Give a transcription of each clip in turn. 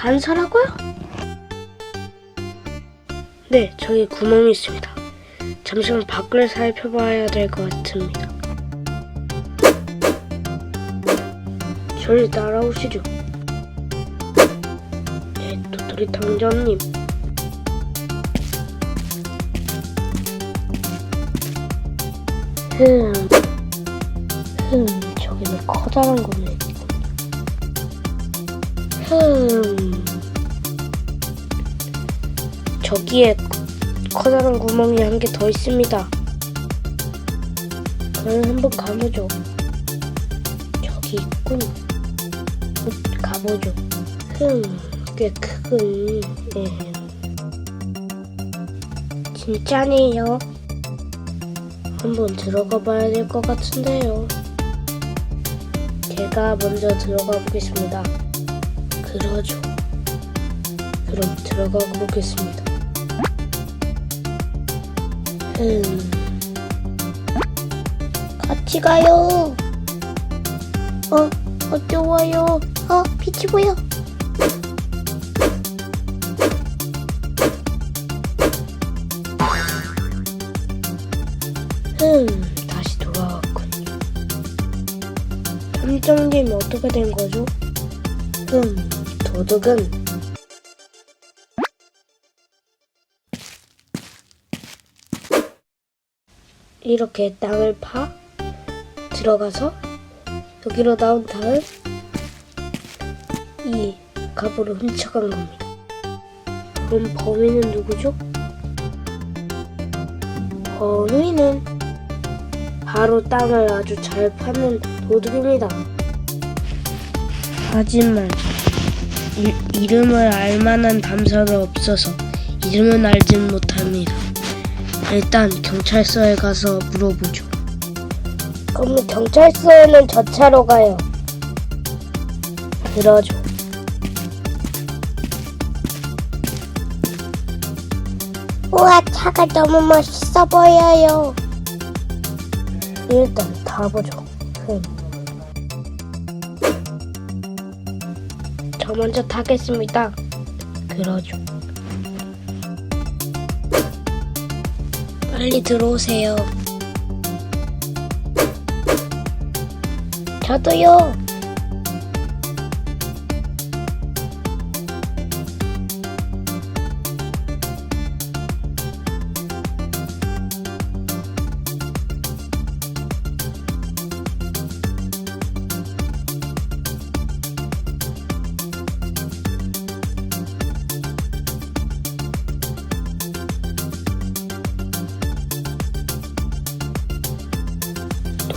단서라고요? 네, 저기 구멍이 있습니다. 잠시만 밖을 살펴봐야 될 것 같습니다. 저리 따라오시죠. 네, 도토리 탕자님. 흠, 흠, 저기는 커다란 거네. 흠, 저기에 커다란 구멍이 한 개 더 있습니다. 그럼 한번 가보죠. 저기 있군. 가보죠. 흠, 꽤 크군. 예. 진짜네요. 한번 들어가 봐야 될 것 같은데요. 제가 먼저 들어가 보겠습니다. 그러죠. 그럼 들어가 보겠습니다. 음. 같이 가요. 어, 어쩌워요. 어, 빛이 보여. 음, 다시 돌아왔군요. 탐정님이 어떻게 된 거죠? 음, 도둑은 이렇게 땅을 파 들어가서 여기로 나온 다음 이 갑으로 훔쳐간 겁니다. 그럼 범인은 누구죠? 범인은 바로 땅을 아주 잘 파는 도둑입니다. 하지만 이, 이름을 알만한 담사는 없어서 이름은 알진 못합니다. 일단 경찰서에 가서 물어보죠. 그럼 경찰서에는 저 차로 가요. 그러죠. 우와, 차가 너무 멋있어 보여요. 일단 타보죠. 흠. 저 먼저 타겠습니다. 그러죠. 빨리 들어오세요. 저도요.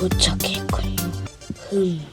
도착했군요. 흠.